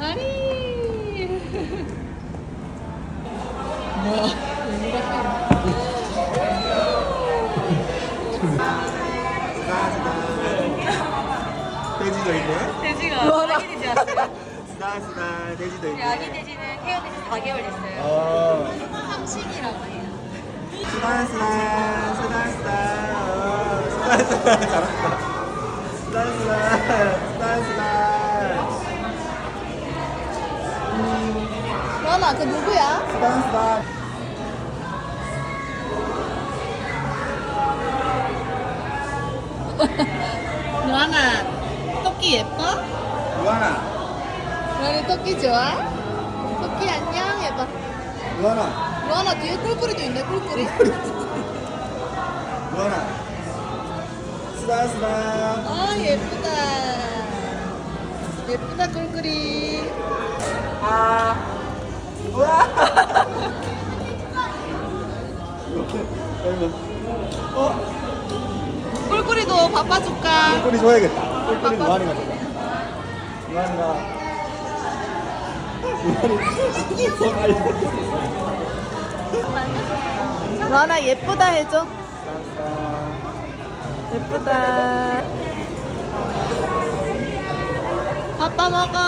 아니. 돼지도 있고요. 돼지가 뭐하나? 아기 돼지 왔어요. 스다 스다 돼지도 우리 있고. 아기 돼지는 태어난 지 4개월 됐어요. 어. 삼식이라고 해요. 스다 스다 스다 스다. 어, 스다 스다 잘한다. 스다 스다 스다 스다. 너나 그 누구야? 스다 스다. 너나 토끼 예뻐? 루아나. 너는 토끼 좋아? 토끼 안녕 해봐. 루아나. 너나 뒤에 꿀꿀이도 있네 꿀꿀이. 루아나. 스다 스다. 아 예쁘다. 예쁘다 꿀꿀이. 아. 어? 꿀꿀이도 바빠줄까? 꿀꿀이 줘야겠다. 꿀꿀이 루아니가 줘봐. 루아니가. 루아니. 너나 예쁘다 해줘. 예쁘다. 아빠 먹어.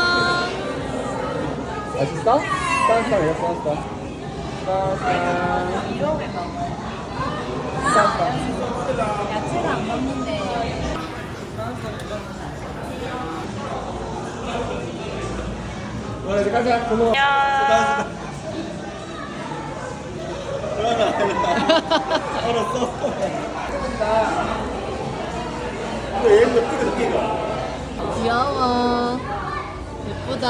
맛있어? 스타스타 왜 스타스타? 스타스타. 스타스타. 야채를 안 먹는데. 와, 이제 가자. 고마워. 스타스타. 루아나, 알았어. 근데 얘는 몇 끼가 귀여워. 예쁘다.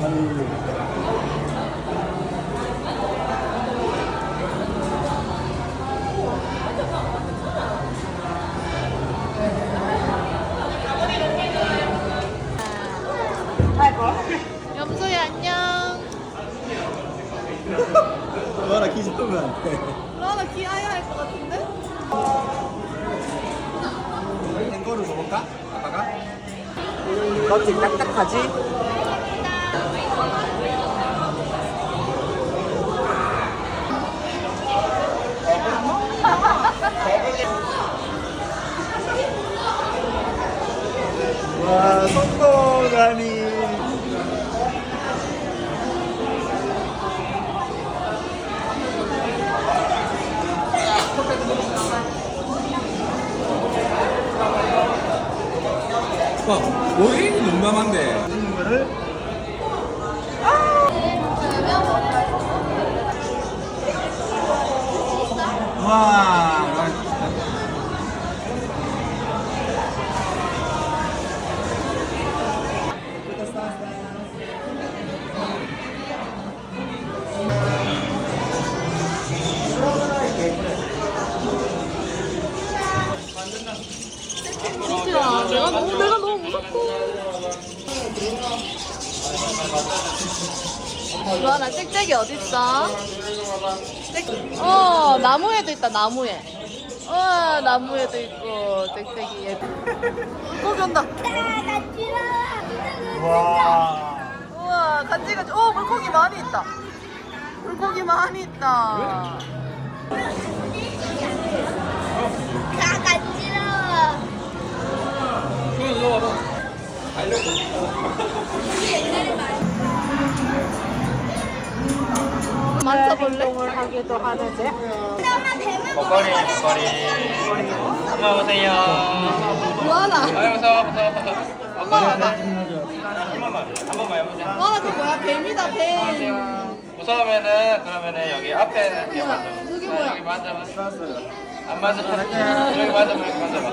아니. 키 잡으면 안 돼. 너나 귀여야 할 것 같은데? 탱거를 줘볼까? 아빠가? 껍질 딱딱하지? 와, 성공하니. 와, 머리 농담한데. 와, 루아나 짹짹이 어딨어? 짹... 어 나무에도 있다 나무에. 어 나무에도 있고 짹짹이 예쁘. 물고기 온다. 와. 우와 간지가지. 어 물고기 많이 있다. 물고기 많이 있다. 만져볼래? 하기도 하는데. 먹거리 먹거리 엄마 오세요 루아나. 아유 무서워 무서워 엄마 와봐. 한 번만 한 번만 해보자 루아나 그 뭐야 뱀이다 뱀. 무서우면은 그러면은 여기 앞에 이렇게 만져 뭐야? 여기 만져봐 안 만져봐 여기 만져봐 여기 만져봐